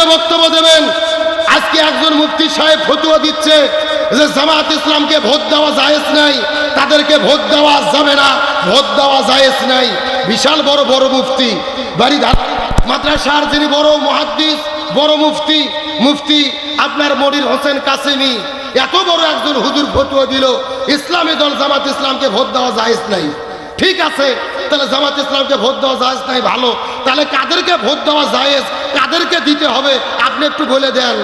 মধ্যে বক্তব্য দেবেন। আজকে একজন মুফতি সাহেব ফতুয়া দিচ্ছে যে জামাত ইসলামকে ভোট দেওয়া জায়েজ নাই, তাদেরকে ভোট দেওয়া যাবে না, ভোট দেওয়া জায়েজ নাই। বিশাল বড় বড় মুফতি। বাড়ি মাদ্রাসার যিনি বড় মহাদ্দিস, বড় মুফতি মুফতি আপনার মনির হোসেন কাসেমি, এত বড় একজন হুজুর ফতুয়া দিল, ইসলামী দল জামাত ইসলামকে ভোট দেওয়া জায়েজ নাই। ঠিক আছে, তাহলে জামাত ইসলামকে ভোট দেওয়া জায়েজ নাই, ভালো। তাহলে কাদেরকে ভোট দেওয়া জায়েজ, কাদেরকে দিতে হবে, আপনি একটু বলে দেন।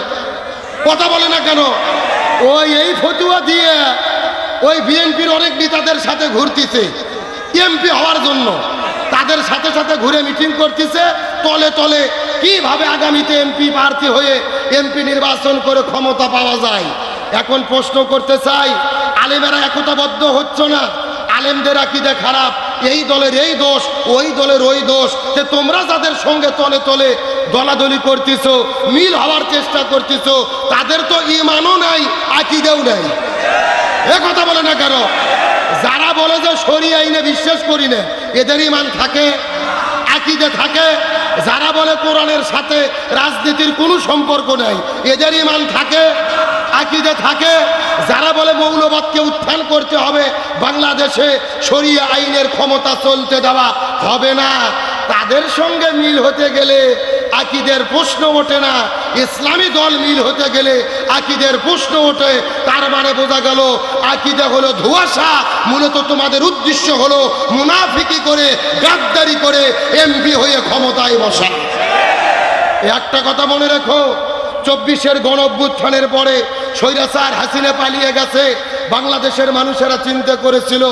কথা বলে না কেন? ওই এই ফতুয়া দিয়ে ওই বিএনপির অনেক নেতাদের সাথে ঘুরতেছে, এমপি হওয়ার জন্য। তাদের সাথে সাথে ঘুরে মিটিং করতেছে, তলে তলে কীভাবে আগামীতে এমপি প্রার্থী হয়ে এমপি নির্বাচন করে ক্ষমতা পাওয়া যায়? এখন প্রশ্ন করতে চাই, আলেমেরা একতাবদ্ধ হচ্ছে না? আলেমদের আকিদে খারাপ। এই দলের এই দোষ, ওই দলের ওই দোষ। যে তোমরা যাদের সঙ্গে তলে তলে দলাদলি করতেছো, মিল হওয়ার চেষ্টা করতেছো, তাদের তো ইমানও নাই, আকিদেও নাই। এ কথা বলে না কেন? যারা বলে যে সরি আইনে বিশ্বাস করি না, এদের ইমান থাকে, আকিদে থাকে। যারা বলে কোরআনের সাথে রাজনীতির কোনো সম্পর্ক নাই, এদের ইমান থাকে। আকিদে থাকে, যারা বলে মৌলবাদকে উত্থান করতে হবে, বাংলাদেশে সরিয়ে আইনের ক্ষমতা চলতে দেওয়া হবে না। তাদের সঙ্গে মিল হতে গেলে আকিদের প্রশ্ন ওঠে না। ইসলামী দল মিল হতে গেলে আকিদের প্রশ্ন ওঠে। তার মানে বোঝা গেল, আকিদে হলো ধোঁয়াশা। মূলত তোমাদের উদ্দেশ্য হলো মুনাফিকি করে, গাদ্দারি করে এমপি হয়ে ক্ষমতায় বসা। একটা কথা মনে রেখো, চব্বিশের গণ পরে স্বৈরাচার হাসিনে পালিয়ে গেছে। বাংলাদেশের মানুষেরা চিন্তা করেছিল,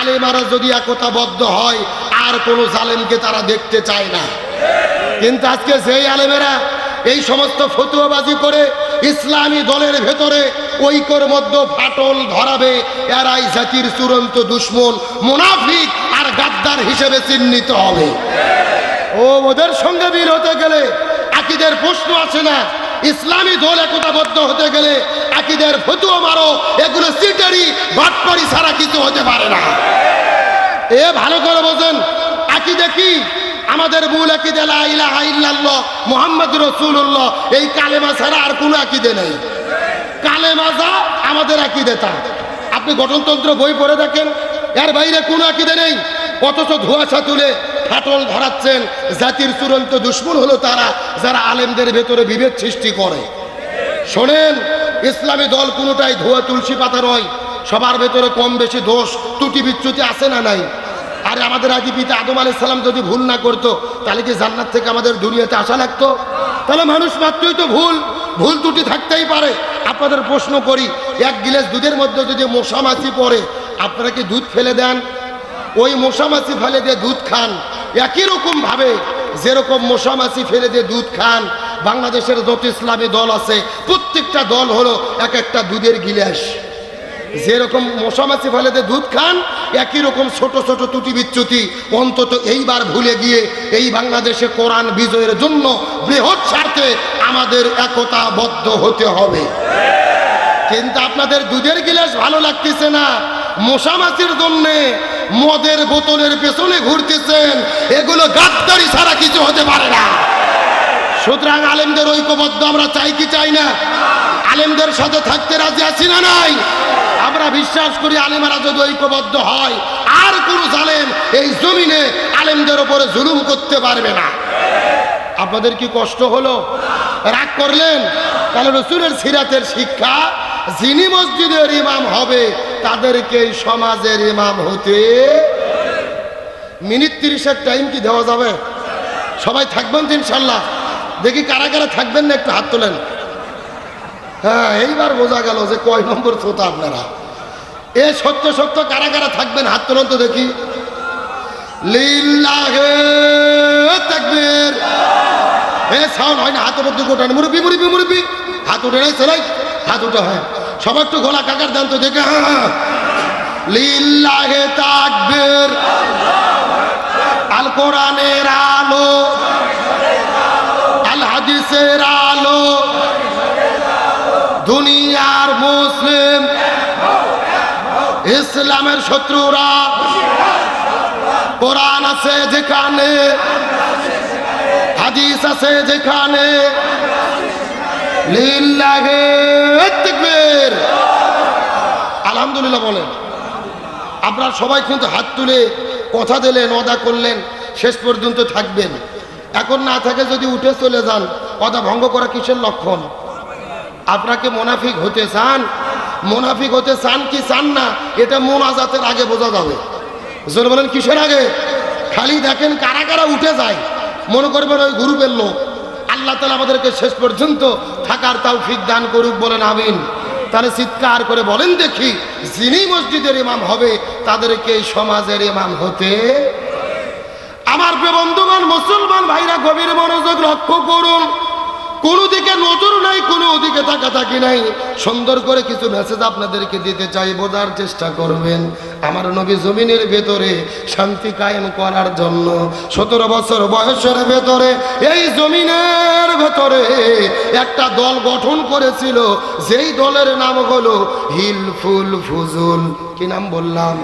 আলেমারা যদি একতাবদ্ধ হয়, আর কোনো জালেমকে তারা দেখতে চায় না। কিন্তু আজকে যেই আলেমেরা এই সমস্ত ফতুয়াবাজি করে ইসলামী দলের ভেতরে ঐক্যর মধ্যে ফাটল ধরাবে, এরাই জাতির চূড়ান্ত দুশ্মন, মুনাফিক আর গাদ্দার হিসেবে চিহ্নিত হবে। ও, ওদের সঙ্গে বীর হতে গেলে আকিদের প্রশ্ন আছে না। ইসলামী দল একতাবদ্ধ হতে গেলে আকিদের ফতুয়া মারো, এগুলো সিটারি, বাটপারি ছাড়া কিছু হতে পারে না। এ ভালো করে বোঝেন, আকিদে কি? আমাদের মূল আকিদে লা ইলাহা ইল্লাল্লাহ, মুহাম্মদ রাসূলুল্লাহ, এই কালেমা ছাড়া আর কোনো আকিদে নেই। কালেমা যা, আমাদের আকিদে তা। আপনি গঠনতন্ত্র বই পড়ে দেখেন, এর বাইরে কোনো আকিদে নেই। অথচ ধোঁয়াশা তুলে ফাটল ধরাচ্ছেন, জাতির চূড়ান্ত দুশ্মন হলো তারা, যারা আলেমদের ভেতরে বিভেদ সৃষ্টি করে। শোনেন ইসলামী দল কোনোটাই ধোয়া তুলসী পাতা নয়। সবার ভেতরে কম বেশি দোষ। ত্রুটি বিচ্যুতি আছে না নাই? আরে আমাদের আদি পিতা আদম আলাইহিস সালাম যদি ভুল না করতো, তাহলে কি জান্নাত থেকে আমাদের দুনিয়াতে আসা লাগতো? তাহলে মানুষ মাত্রই তো ভুল। ভুল ত্রুটি থাকতেই পারে। আপনাদের প্রশ্ন করি, এক গিলাস দুধের মধ্যে যদি মশা মাছি পড়ে, আপনারা কি দুধ ফেলে দেন? ওই মশা মাছি ফেলে দিয়ে দুধ খান। একই রকম ভাবে যেরকম মশা মাছি ফেলে দিয়ে দুধ খান বাংলাদেশের যত ইসলামী দল আছে, প্রত্যেকটা দল হলো এক একটা দুধের গিলাস। যেরকম মশামাছি ফেলেতে দুধ খান, একই রকম ছোট ছোট ত্রুটি বিচ্যুতি অন্তত এইবার ভুলে গিয়ে এই বাংলাদেশে কোরআন বিজয়ের জন্য বৃহৎ স্বার্থে আমাদের একতাবদ্ধ হতে হবে। কিন্তু আপনাদের দুধের গিলাস ভালো লাগতেছে না? মশামাছির জন্যে মদের বোতলের পেছনে ঘুরতেছেন, এগুলো গাদ্দারি ছাড়া কিছু হতে পারে না। সুতরাং আলেমদের ঐক্যবদ্ধ আমরা চাই কি চাই না? আলেমদের সাথে থাকতে রাজি আছি না নাই? আমরা বিশ্বাস করি আলেমারা যদি ঐক্যবদ্ধ হয়, আর কোন জালেম এই জমিনে আলেমদের ওপরে জুলুম করতে পারবে না। আপনাদের কি কষ্ট হলো? রাগ করলেন? তাহলে রসুলের সিরাতের শিক্ষা যিনি মসজিদের ইমাম হবে তাদেরকে সমাজের ইমাম হতে মিনিট তিরিশের টাইম কি দেওয়া যাবে? সবাই থাকবেন ইনশাল্লাহ? দেখি কারা কারা থাকবেন না একটু হাত তোলেন। হ্যাঁ এইবার বোঝা গেল যে কয় নম্বর শ্রোতা আপনারা। এ সত্য সত্য কারা কারা থাকবেন হাত তোলেন তো দেখি। সাউন্ড হয় না, হাত উঠে হাত উঠে হ্যাঁ। একটু তো দেখে হ্যাঁ হ্যাঁ তাকবীর। আল কোরআনের আল হাদিসের আলো, দুনিয়ার মুসলিম, ইসলামের শত্রুরা, কোরআন আছে যেখানে, হাদিস আছে যেখানে, লিল্লাহে তাকবীর। আলহামদুলিল্লাহ বলেন। আপনারা সবাই কিন্তু হাত তুলে কথা দিলেন অদা করলেন, শেষ পর্যন্ত থাকবেন। এখন না থাকে যদি উঠে চলে যান অদা ভঙ্গ করা কিসের লক্ষণ? আপনাকে মোনাফিক হতে চান? মোনাফিক হতে চান কি চান না? এটা মোনাজাতের আগে বোঝা যাবে। জোরে বলেন, কিসের আগে? খালি দেখেন কারা কারা উঠে যায়। মনে করবেন ওই গ্রুপের লোক। আল্লাহ তালা আমাদেরকে শেষ পর্যন্ত থাকার তৌফিক দান করুক বলেন, আমিন। তাহলে চিৎকার করে বলেন দেখি, যিনি মসজিদের ইমাম হবে, তাদেরকে সমাজের ইমাম হতে আমার বন্ধুগণ, মুসলমান ভাইরা, গভীর মনোযোগ লক্ষ্য করুন। কোনো দিকে নজর নাই, কোনো দিকে তাকাতাকি নাই। সুন্দর করে কিছু মেসেজ আপনাদেরকে দিতে চাই, বোঝার চেষ্টা করবেন। আমার নবী জমিনের ভেতরে শান্তি কায়েম করার জন্য সতেরো বছর বয়সের ভেতরে, এই জমিনের ভেতরে একটা দল গঠন করেছিল। যেই দলের নাম হলো হিলফুল ফুজুল। কি নাম বললাম?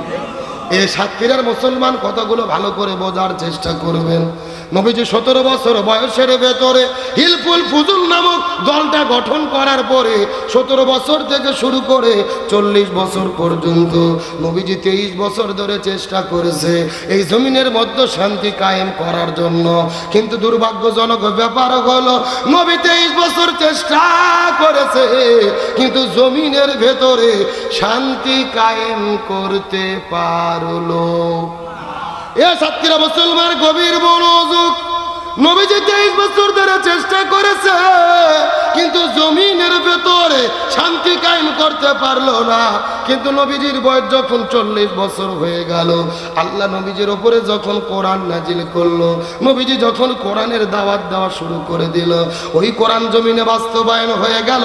এই সাতক্ষীরার মুসলমান কতগুলো ভালো করে বোঝার চেষ্টা করবেন? নবীজি সতেরো বছর বয়সের ভেতরে হিলফুল ফুজুল নামক দলটা গঠন করার পরে সতেরো বছর থেকে শুরু করে চল্লিশ বছর পর্যন্ত নবীজি তেইশ বছর ধরে চেষ্টা করেছে এই জমিনের মধ্যে শান্তি কায়েম করার জন্য। কিন্তু দুর্ভাগ্যজনক ব্যাপার হলো, নবী তেইশ বছর চেষ্টা করেছে, কিন্তু জমিনের ভেতরে শান্তি কায়েম করতে পারল। এ সাতক্ষীরা মুসলমান গভীর মনোযোগ। নবীজি তেইশ বছর ধরে চেষ্টা করেছে। কিন্তু জমিনের ভেতরে শান্তি কায়েম করতে পারল না। কিন্তু নবীজির বয়স যখন চল্লিশ বছর হয়ে গেল, আল্লাহ নবীজির ওপরে যখন কোরআন নাজিল করল, নবীজি যখন কোরআনের দাওয়াত দেওয়া শুরু করে দিল, ওই কোরআন জমিনে বাস্তবায়ন হয়ে গেল,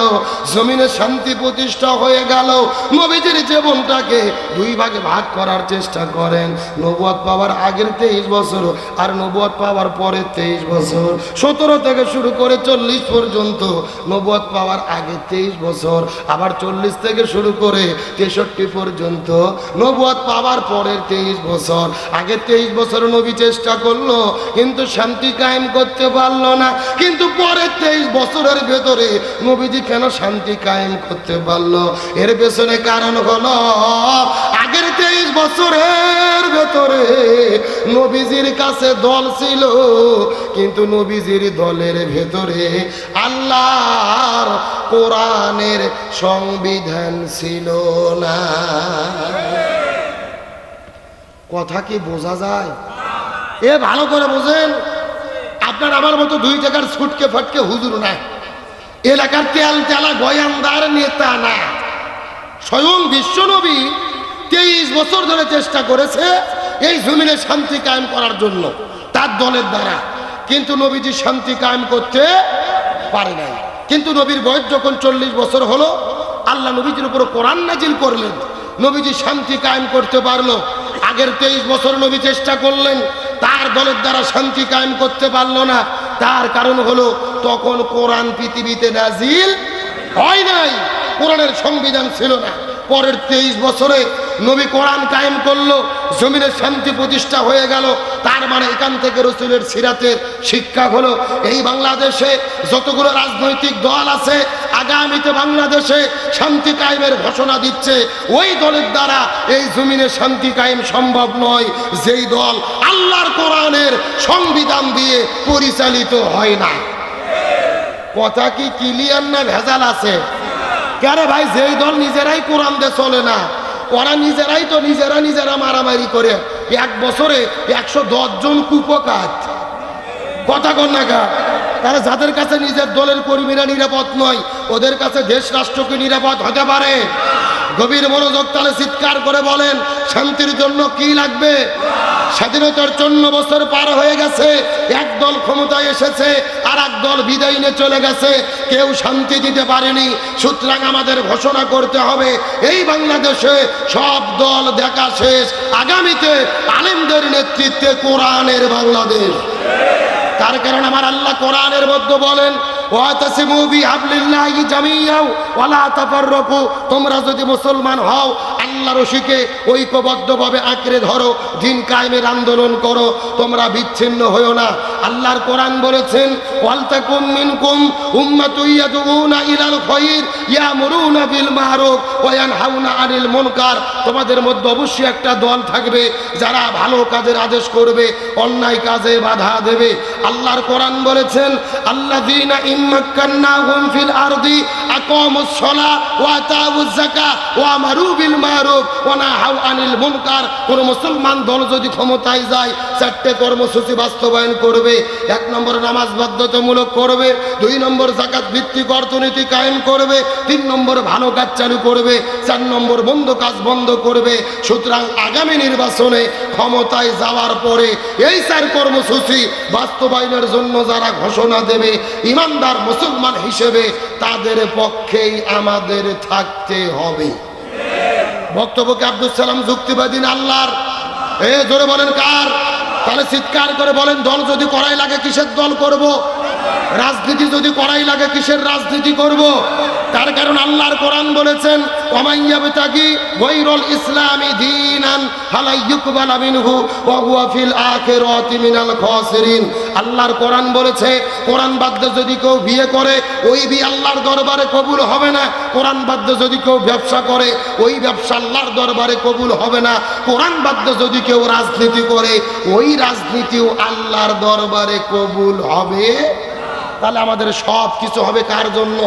জমিনে শান্তি প্রতিষ্ঠা হয়ে গেল। নবীজির জীবনটাকে দুই ভাগে ভাগ করার চেষ্টা করেন। নবুয়াদ পাওয়ার আগের তেইশ বছর আর নবুয়াদ পাওয়ার পরের তেইশ বছর। সতেরো থেকে শুরু করে চল্লিশ পর্যন্ত নবুয়াদ পাওয়ার আগে তেইশ বছর, আবার চল্লিশ থেকে শুরু করে তেষট্টি পর্যন্ত নবুয়াদ পাওয়ার পরের তেইশ বছর। আগে তেইশ বছর নবী চেষ্টা করল, কিন্তু শান্তি কায়েম করতে পারল না। কিন্তু পরের তেইশ বছরের ভেতরে নবীজি কেন শান্তি কায়েম করতে পারল? এর পেছনে কারণ হলো, আগের তেইশ বছরের ভেতরে নবীজির কাছে দল ছিল, কিন্তু নবীজির দলের ভেতরে আল্লাহর কোরআনের সংবিধান ছিল না। কথা কি বোঝা যায়? এ ভালো করে বোঝেন, আপনার আমার মতো দুই টাকার ছুটকে ফটকে হুজুর না এলাকার তেল তেলা গয়ানদার নেতা না স্বয়ং বিশ্বনবী তেইশ বছর ধরে চেষ্টা করেছে এই জমিনে শান্তি কায়েম করার জন্য, তার দলের দ্বারা। কিন্তু নবীজি শান্তি কায়েম করতে পারে নাই। কিন্তু নবীর বয়স যখন চল্লিশ বছর হলো, আল্লাহ নবীজির উপর কোরআন নাজিল করলেন। নবীজি শান্তি কায়েম করতে পারল। আগের তেইশ বছর নবী চেষ্টা করলেন, তার দলের দ্বারা শান্তি কায়েম করতে পারল না। তার কারণ হলো, তখন কোরআন পৃথিবীতে নাজিল হয় নাই। কোরআনের সংবিধান ছিল না। পরের তেইশ বছরে নবী কোরআন কায়েম করল, জমিনে শান্তি প্রতিষ্ঠা হয়ে গেল, তার মানে এখান থেকে রসুলের সিরাতের শিক্ষা হলো। এই বাংলাদেশে যতগুলো রাজনৈতিক দল আছে, আগামীতে বাংলাদেশে শান্তি কায়েমের ঘোষণা দিচ্ছে। ওই দলের দ্বারা এই জমিনে শান্তি কায়েম সম্ভব নয়, যেই দল আল্লাহর কোরআনের সংবিধান দিয়ে পরিচালিত হয় না। কথা কি ক্লিয়ার না ভেজাল আছে? কেন ভাই, যেই দল নিজেরাই কোরআন দিয়ে চলে না? ওরা নিজেরাই তো নিজেরা নিজেরা মারামারি করে। এক বছরে একশো জন কুপকাত। কথা কন না গা তারা যাদের কাছে নিজের দলের কর্মীরা নিরাপদ নয়, ওদের কাছে দেশ রাষ্ট্রকে নিরাপদ হতে পারে? গভীর মনোযোগ তাহলে চিৎকার করে বলেন, শান্তির জন্য কি লাগবে? স্বাধীনতার চন্ন বছর পার হয়ে গেছে। এক দল ক্ষমতায় এসেছে আর এক দল বিদায় নিয়ে চলে গেছে। কেউ শান্তি দিতে পারেনি। সুতরাং আমাদের ঘোষণা করতে হবে, এই বাংলাদেশে সব দল দেখা শেষ। আগামীতে আলেমদের নেতৃত্বে কোরআনের বাংলাদেশ। তার কারণ আমার আল্লাহ কোরআনের মধ্যে বলেন তোমরা যদি মুসলমান হও আল্লাহ রশিকে ঐক্যবদ্ধভাবে আঁকড়ে ধরো, দিন কায়েমের আন্দোলন করো, তোমরা বিচ্ছিন্ন হয়েও না। আল্লাহর কোরআন বলেছেন ওয়ালতাকুম মিনকুম উম্মাতুন ইয়াদউনা ইলাল খায়র ইয়ামুরুনা বিল মারুফ ওয়া ইয়ানহাউনা আনিল মুনকার। তোমাদের মধ্যে অবশ্যই একটা দল থাকবে যারা ভালো কাজের আদেশ করবে, অন্যায় কাজে বাধা দেবে। আল্লাহর কোরআন বলেছেন, আল্লাযীনা ইম্মাক্কান্নাহুম ফিল আরদি আকামুস সালাহ ওয়া আতাউজ যাকাত ওয়া আমারু বিল মারুফ ওয়া নাহাউ আনিল মুনকার। কোন মুসলমান দল যদি ক্ষমতায় যায়, চারটে কর্মসূচি বাস্তবায়ন করবে। এক নম্বর নামাজ বাধ্যতামূলক করবে, দুই নম্বর জাকাত ভিত্তিক অর্থনীতি কায়েম করবে, তিন নম্বর ভালো কাজ চালু করবে, চার নম্বর বন্ধ কাজ বন্ধ করবে। সুতরাং আগামী নির্বাচনে ক্ষমতায় যাওয়ার পরে এই চার কর্মসূচি বাস্তবায়নের জন্য যারা ঘোষণা দেবে, ইমানদার মুসলমান হিসেবে তাদের পক্ষেই আমাদের থাকতে হবে। বক্তব্যকে আব্দুল সালাম যুক্তিবাদী আল্লাহর? এ জোরে বলেন কার? তাহলে চিৎকার করে বলেন, দল যদি করাই লাগে, কিসের দল করব। রাজনীতি যদি করাই লাগে, কিসের রাজনীতি করব। তার কারণ আল্লাহর কোরআন বলেছেন আল্লাহর কোরআন বলেছে, কোরআন বাদ্য যদি কেউ বিয়ে করে, ওই বিয়ে আল্লাহর দরবারে কবুল হবে না। কোরআন বাদ্য যদি কেউ ব্যবসা করে, ওই ব্যবসা আল্লাহর দরবারে কবুল হবে না। কোরআন বাদ্য যদি কেউ রাজনীতি করে, ওই রাজনীতিও আল্লাহর দরবারে কবুল হবে। তাহলে আমাদের সব কিছু হবে কার জন্য?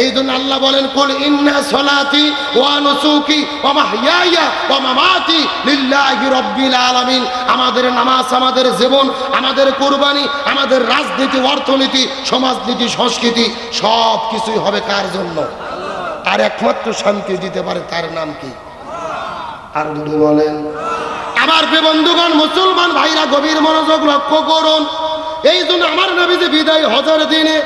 এই জন্য আল্লাহ বলেন, কুল ইন্না সলাতি ওয়া নুসুকি ওয়া মাহইয়ায়া ওয়া মামাতি লিল্লাহি রাব্বিল আলামিন। আমাদের নামাজ, আমাদের জীবন, আমাদের কুরবানি, আমাদের রাজনীতি, অর্থনীতি, সমাজনীতি, সংস্কৃতি, সব কিছুই হবে কার জন্য? আর একমাত্র শান্তি দিতে পারে তার নাম কি? আর বলেন, আমার বন্ধুগণ, মুসলমান ভাইরা গভীর মনোযোগ লক্ষ্য করুন। এই জন্য আমার নাবিজি যে বিদায় হজর দিনে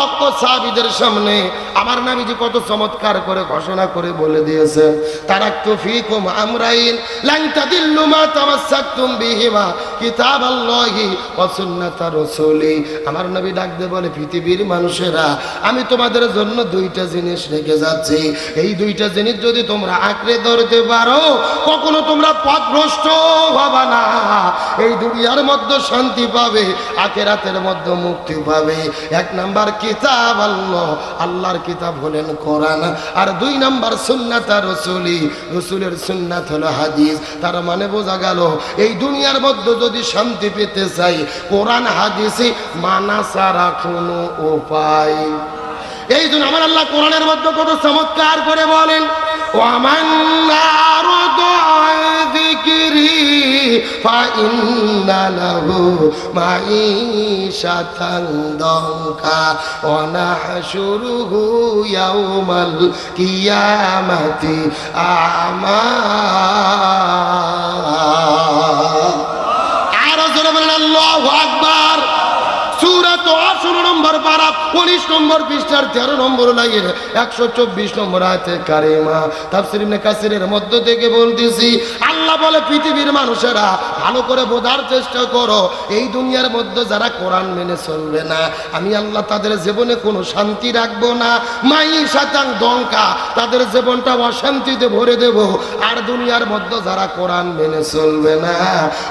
লক্ষ সাহাবিদের সামনে আমার নবীজি কত চমৎকার করে ঘোষণা করে বলে দিয়েছে তারা তো ফিকুম আমরাইন লাংতা দিল্লুমা তামাসাক্তুম বিহিমা। কিতাবাল্লাহি ওয়া সুন্নাতা রাসূলি। আমার নবী ডাক দিয়ে বলে, পৃথিবীর মানুষেরা, আমি তোমাদের জন্য দুইটা জিনিস রেখে যাচ্ছি। এই দুইটা জিনিস যদি তোমরা আঁকড়ে ধরতে পারো, কখনো তোমরা পথভ্রষ্ট হবা না। এই দুনিয়ার মধ্যে শান্তি পাবে, আখেরাতের মধ্যে মুক্তি পাবে। এক নাম্বার কিতাব আল্লাহ, আল্লাহর কিতাব হলেন কোরআন। আর দুই নাম্বার সুন্নাতা রসুলি, রসুলের সুন্নাত হলো হাদিস। তার মানে বোঝা গেল, এই দুনিয়ার মধ্যে যদি শান্তি পেতে চাই, কোরআন, হাদিসে, মানা ছাড়া কোনো উপায়। এই জন্য আমার আল্লাহ কোরআনের মধ্যে কত চমৎকার করে বলেন আরদ আন যিকরি আল্লাহু আকবার সুরাত ষোলো উনিশ নম্বর পৃষ্ঠার তেরো নম্বর লাইয়ের একশো চব্বিশ নম্বর আছে কারিমা। তাফসির ইবনে কাসিরের মধ্য থেকে বলতেছি, আল্লাহ বলে, পৃথিবীর মানুষেরা ভালো করে বোঝার চেষ্টা করো, এই দুনিয়ার মধ্যে যারা কোরআন মেনে চলবে না। আমি আল্লাহ তাদের জীবনে কোনো শান্তি রাখব না। মাই সাতাং দঙ্কা তাদের জীবনটা অশান্তিতে ভরে দেব। আর দুনিয়ার মধ্যে যারা কোরআন মেনে চলবে না,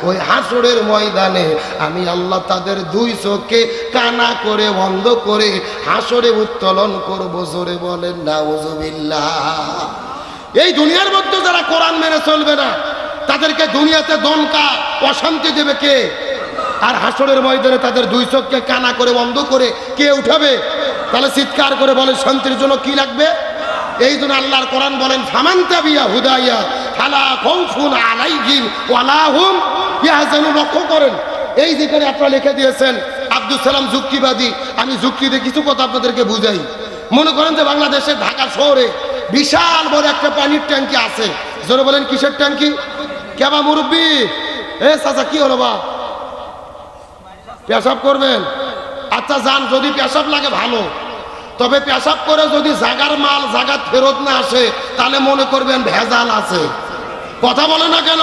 ওই হাসরের ময়দানে আমি আল্লাহ তাদের দুই চোখকে কানা করে বন্ধ করে হাসরে উত্তোলন করব জোরে বলেন না এই দুনিয়ার মধ্যে যারা কোরআন মেনে চলবে না, তাদেরকে দুনিয়াতে দমকা, অশান্তি দেবে কে? আর হাসরের ময়দানে তাদের দুই চোখকে কানা করে, বন্ধ করে কে উঠাবে? তাহলে চিৎকার করে বলে, শান্তির জন্য কি লাগবে? এই জন্য আল্লাহর কোরআন বলেন ফামান্তা বিয়া হুদাইয়া, ফালা খৌফুন আলাইহিম ওয়ালা হুম ইয়াহজানু লক্ষ্য করেন, এই যেখানে আপনারা লিখে দিয়েছেন আব্দুল সালাম যুক্তিবাদী। আমি যুক্তিতে কিছু কথা আপনাদেরকে বুঝাই। মনে করেন যে বাংলাদেশের ঢাকা শহরে বিশাল বড় একটা পানির ট্যাঙ্কি আছে। জোরে বলেন, কিসের ট্যাঙ্কি? কেবা মুরব্বী? এ চাচা, কি হলো বা? পেশাব করবেন? আচ্ছা যান, যদি পেশাব লাগে, ভালো। তবে পেশাব করে যদি জাগার মাল জাগাত ফেরত না আসে, তাহলে মনে করবেন ভেজাল আছে। কথা বলে না কেন?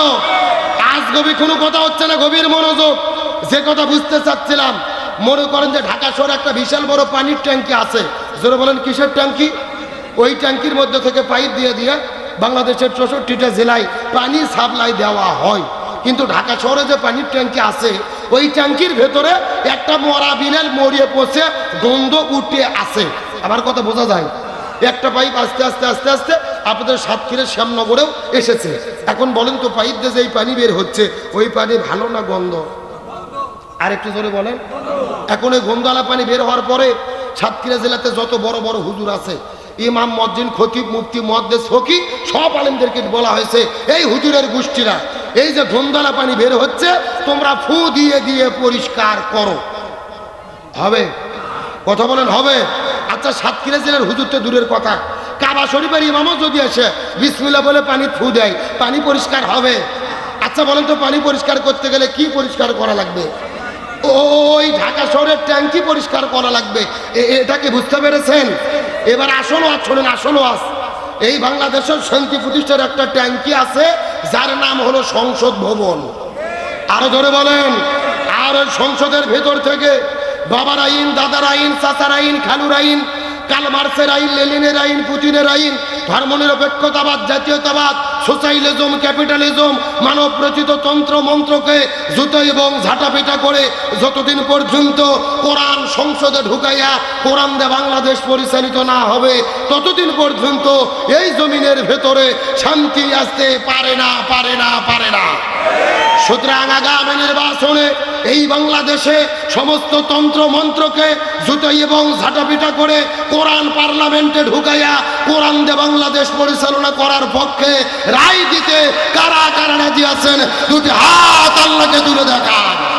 আজ গভীর কোনো কথা হচ্ছে না, গভীর মনোযোগ। যে কথা বুঝতে চাচ্ছিলাম মনে করেন যে ঢাকা শহরে একটা বিশাল বড় পানির ট্যাঙ্কি আছে। জোরে বলেন, কিসের ট্যাঙ্কি? ওই ট্যাঙ্কির মধ্যে থেকে পাইপ দিয়ে দিয়ে বাংলাদেশের চৌষট্টিটা জেলায় পানি সাপ্লাই দেওয়া হয়। কিন্তু ঢাকা শহরে যে পানির ট্যাঙ্কি আছে, ওই ট্যাঙ্কির ভেতরে একটা মরা বিলেল মরিয়ে পচে গন্ধ উঠে আসে আমার কথা বোঝা যায়? একটা পাইপ আস্তে আস্তে আস্তে আস্তে আপনাদের সাতক্ষীরের শ্যামনগরেও এসেছে। এখন বলেন তো, পাইপ দিয়ে যে এই পানি বের হচ্ছে, ওই পানি ভালো না গন্ধ? আর একটু জোরে বলেন। এখন এই গন্ধালা পানি বের হওয়ার পরে সাতক্ষীরা জেলাতে যত বড় বড় হুজুর আছে, ইমাম মজ্জিন খতিব, মুফতি মহাদ্দেশ ফকি, সব আলেমদেরকে বলা হয়েছে, এই হুজুরের গোষ্ঠীরা, এই যে গন্ধালা পানি বের হচ্ছে, তোমরা ফু দিয়ে দিয়ে পরিষ্কার করো। হবে? কথা বলেন, হবে? আচ্ছা সাতক্ষীরা জেলার হুজুর তো দূরের কথা। কাবা শরীফের ইমামও যদি আসে বিসমিল্লা বলে পানি ফু দেয়, পানি পরিষ্কার হবে? আচ্ছা বলেন তো পানি পরিষ্কার করতে গেলে কি পরিষ্কার করা লাগবে? ওই ঢাকা শহরের ট্যাঙ্কি পরিষ্কার করা লাগবে। এটাকে বুঝতে পেরেছেন? এবার আসল ওয়াজ শোনেন, আসল ওয়াজ। এই বাংলাদেশের শান্তি প্রতিষ্ঠার একটা ট্যাঙ্কি আছে, যার নাম হলো সংসদ ভবন। আরও ধরে বলেন। আর ওই সংসদের ভেতর থেকে বাবার আইন, দাদার আইন, চাচার আইন, খালুর আইন কাল মার্সের আইন লেলিনের আইন, পুতিনের আইন, ধর্মনিরপেক্ষতাবাদ, জাতীয়তাবাদ সোশ্যালিজম ক্যাপিটালিজম মানব রচিত তন্ত্র মন্ত্রকে জুতো এবং ঝাঁটাপিটা করে যতদিন পর্যন্ত কোরআন সংসদে ঢুকাইয়া কোরআন দে বাংলাদেশ পরিচালিত না হবে, ততদিন পর্যন্ত এই জমিনের ভেতরে শান্তি আসতে পারে না পারে না পারে না। সুতরাং আগামী নির্বাচনে এই বাংলাদেশে সমস্ত তন্ত্র মন্ত্রকে জুতাই এবং ঝাঁটাপিটা করে কোরআন পার্লামেন্টে ঢুকাইয়া কোরআন দে বাংলাদেশ পরিচালনা করার পক্ষে রায় দিতে কারা কারা রাজি আছেন, দুটি হাত আল্লাহকে তুলে দেখান।